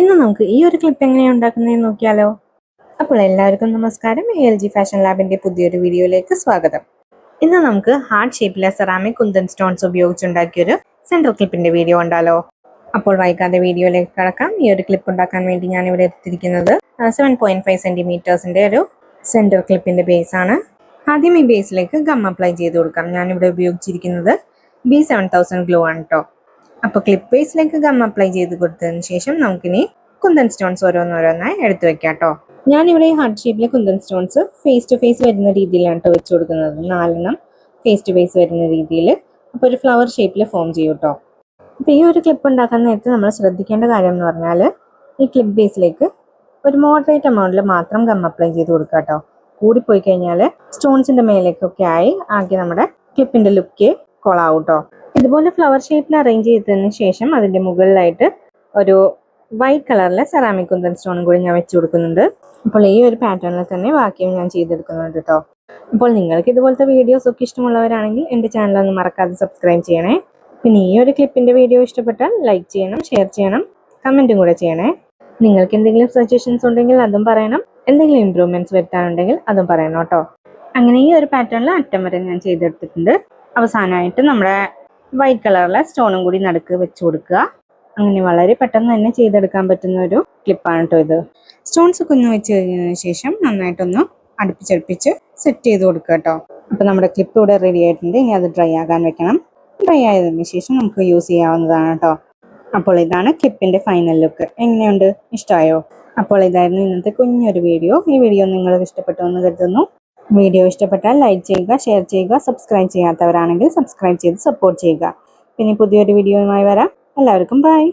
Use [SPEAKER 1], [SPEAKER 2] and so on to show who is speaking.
[SPEAKER 1] ഇന്ന് നമുക്ക് ഈ ഒരു ക്ലിപ്പ് എങ്ങനെയാണ് ഉണ്ടാക്കുന്നതെന്ന് നോക്കിയാലോ. അപ്പോൾ എല്ലാവർക്കും നമസ്കാരം. എൽ ജി ഫാഷൻ ലാബിന്റെ പുതിയൊരു വീഡിയോയിലേക്ക് സ്വാഗതം. ഇന്ന് നമുക്ക് ഹാർഡ് ഷേപ്പിലെ സെറാമിക് കുന്തൻ സ്റ്റോൺസ് ഉപയോഗിച്ചുണ്ടാക്കിയൊരു സെൻട്രൽ ക്ലിപ്പിന്റെ വീഡിയോ ഉണ്ടല്ലോ അപ്പോൾ വൈകാതെ വീഡിയോയിലേക്ക് കടക്കാം. ഈ ഒരു ക്ലിപ്പ് ഉണ്ടാക്കാൻ വേണ്ടി ഞാൻ ഇവിടെ എടുത്തിരിക്കുന്നത് സെവൻ പോയിന്റ് ഫൈവ് സെന്റിമീറ്റേഴ്സിന്റെ ഒരു ക്ലിപ്പിന്റെ ബേസ് ആണ്. ആദ്യം ഈ ബേസിലേക്ക് ഗം അപ്ലൈ ചെയ്ത് കൊടുക്കാം. ഞാൻ ഇവിടെ ഉപയോഗിച്ചിരിക്കുന്നത് ബി സെവൻ തൗസൻഡ് ഗ്ലൂ ആണ് കേട്ടോ അപ്പോൾ ക്ലിപ്പ് ബേസിലേക്ക് ഗം അപ്ലൈ ചെയ്ത് കൊടുത്തതിന് ശേഷം നമുക്കിനി കുന്തൻ സ്റ്റോൺസ് ഓരോന്നോരോന്നായി എടുത്തു വെക്കാം കേട്ടോ ഞാനിവിടെ ഈ heart ഷേപ്പിലെ kundan stones face to face വരുന്ന രീതിയിലാണ് കേട്ടോ വെച്ച് കൊടുക്കുന്നത്. നാലെണ്ണം ഫേസ് ടു ഫേസ് വരുന്ന രീതിയിൽ അപ്പോൾ ഒരു ഫ്ലവർ ഷേപ്പിൽ ഫോം ചെയ്യും കേട്ടോ അപ്പോൾ ഈ ഒരു ക്ലിപ്പ് ഉണ്ടാക്കാൻ നേരത്ത് നമ്മൾ ശ്രദ്ധിക്കേണ്ട കാര്യം എന്ന് പറഞ്ഞാൽ ഈ ക്ലിപ്പ് ബേസിലേക്ക് ഒരു മോഡറേറ്റ് എമൗണ്ടിൽ മാത്രം ഗം അപ്ലൈ ചെയ്ത് കൊടുക്കുക കേട്ടോ കൂടിപ്പോയി കഴിഞ്ഞാൽ സ്റ്റോൺസിന്റെ മേലേക്കൊക്കെ ആയി ആകെ നമ്മുടെ ക്ലിപ്പിന്റെ ലുക്ക് കൊളാവും കേട്ടോ ഇതുപോലെ ഫ്ലവർ ഷേപ്പിൽ അറേഞ്ച് ചെയ്തതിന് ശേഷം അതിന്റെ മുകളിലായിട്ട് ഒരു വൈറ്റ് കളറിലെ സെറാമിക് കുന്തൻ സ്റ്റോണും കൂടി ഞാൻ വെച്ചു കൊടുക്കുന്നുണ്ട്. അപ്പോൾ ഈ ഒരു പാറ്റേണിൽ തന്നെ ബാക്കിയും ഞാൻ ചെയ്തെടുക്കുന്നുണ്ട് കേട്ടോ അപ്പോൾ നിങ്ങൾക്ക് ഇതുപോലത്തെ വീഡിയോസ് ഒക്കെ ഇഷ്ടമുള്ളവരാണെങ്കിൽ എന്റെ ഒന്ന് മറക്കാതെ സബ്സ്ക്രൈബ് ചെയ്യണേ. പിന്നെ ഈ ഒരു ക്ലിപ്പിന്റെ വീഡിയോ ഇഷ്ടപ്പെട്ടാൽ ലൈക്ക് ചെയ്യണം ഷെയർ ചെയ്യണം കമന്റും കൂടെ ചെയ്യണേ. നിങ്ങൾക്ക് എന്തെങ്കിലും സജഷൻസ് ഉണ്ടെങ്കിൽ അതും പറയണം. എന്തെങ്കിലും ഇമ്പ്രൂവ്മെന്റ്സ് വരുത്താനുണ്ടെങ്കിൽ അതും പറയണം കേട്ടോ അങ്ങനെ ഈ ഒരു പാറ്റേണിൽ അറ്റം വരെ ഞാൻ ചെയ്തെടുത്തിട്ടുണ്ട്. അവസാനമായിട്ട് നമ്മുടെ വൈറ്റ് കളറിലെ സ്റ്റോണും കൂടി നടുക്ക് വെച്ച് കൊടുക്കുക. അങ്ങനെ വളരെ പെട്ടെന്ന് തന്നെ ചെയ്തെടുക്കാൻ പറ്റുന്ന ഒരു ക്ലിപ്പാണ് കേട്ടോ ഇത്. സ്റ്റോൺസ് ഒക്കെ ഒന്ന് വെച്ച് കഴിഞ്ഞതിന് ശേഷം നന്നായിട്ടൊന്ന് അടുപ്പിച്ചടുപ്പിച്ച് സെറ്റ് ചെയ്ത് കൊടുക്കുക കേട്ടോ അപ്പോൾ നമ്മുടെ ക്ലിപ്പ് ഇവിടെ റെഡി ആയിട്ടുണ്ട്. ഇനി അത് ഡ്രൈ ആകാൻ വെക്കണം. ഡ്രൈ ആയതിനു ശേഷം നമുക്ക് യൂസ് ചെയ്യാവുന്നതാണ് കേട്ടോ അപ്പോൾ ഇതാണ് ക്ലിപ്പിന്റെ ഫൈനൽ ലുക്ക് എങ്ങനെയുണ്ട്? ഇഷ്ടമായോ അപ്പോൾ ഇതായിരുന്നു ഇന്നത്തെ കുഞ്ഞൊരു വീഡിയോ ഈ വീഡിയോ നിങ്ങൾക്ക് ഇഷ്ടപ്പെട്ടു എന്ന് കരുതുന്നു. വീഡിയോ ഇഷ്ടപ്പെട്ടാൽ ലൈക്ക് ചെയ്യുക ഷെയർ ചെയ്യുക സബ്സ്ക്രൈബ് ചെയ്യാത്തവരാണെങ്കിൽ സബ്സ്ക്രൈബ് ചെയ്ത് സപ്പോർട്ട് ചെയ്യുക. പിന്നെ പുതിയൊരു വീഡിയോയുമായി വരാം. എല്ലാവർക്കും ബൈ.